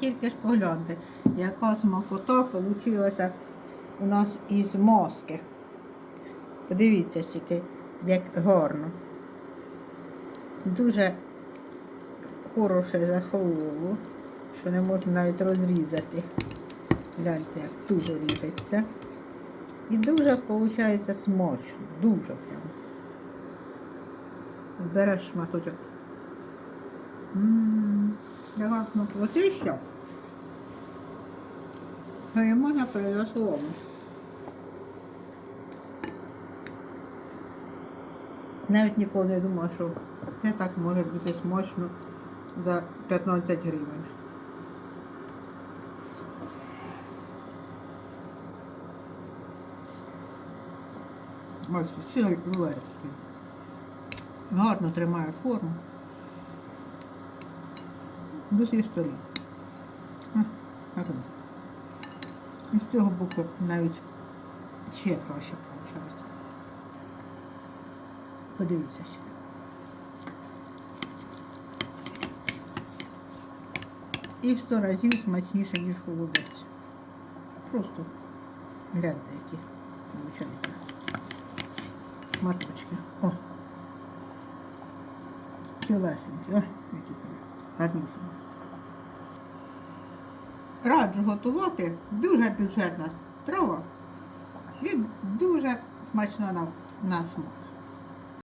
тільки ж погляньте, яка смакота вийшла у нас із маски. Подивіться тільки, як гарно. Дуже хороше захололо, що не можна навіть розрізати. Гляньте, як дуже ріжеться. І дуже виходить смачно. Дуже прямо. Збереш шматочок. Ммм, яка смакотища. Стоїмо на передословно. Навіть ніколи не думала, що це так може бути смачно за 15 гривень. Ось цілий рулетки. Гарно тримає форму. З усіх сторін. І з цього боку навіть ще краще виходить. Подивіться ще. І в сто разів смачніше, ніж холодець. Просто гляньте, які виходять. Маточки. О! Тілесенькі. О, які там гарніші. Раджу готувати. Дуже бюджетна страва і дуже смачна на, на смак.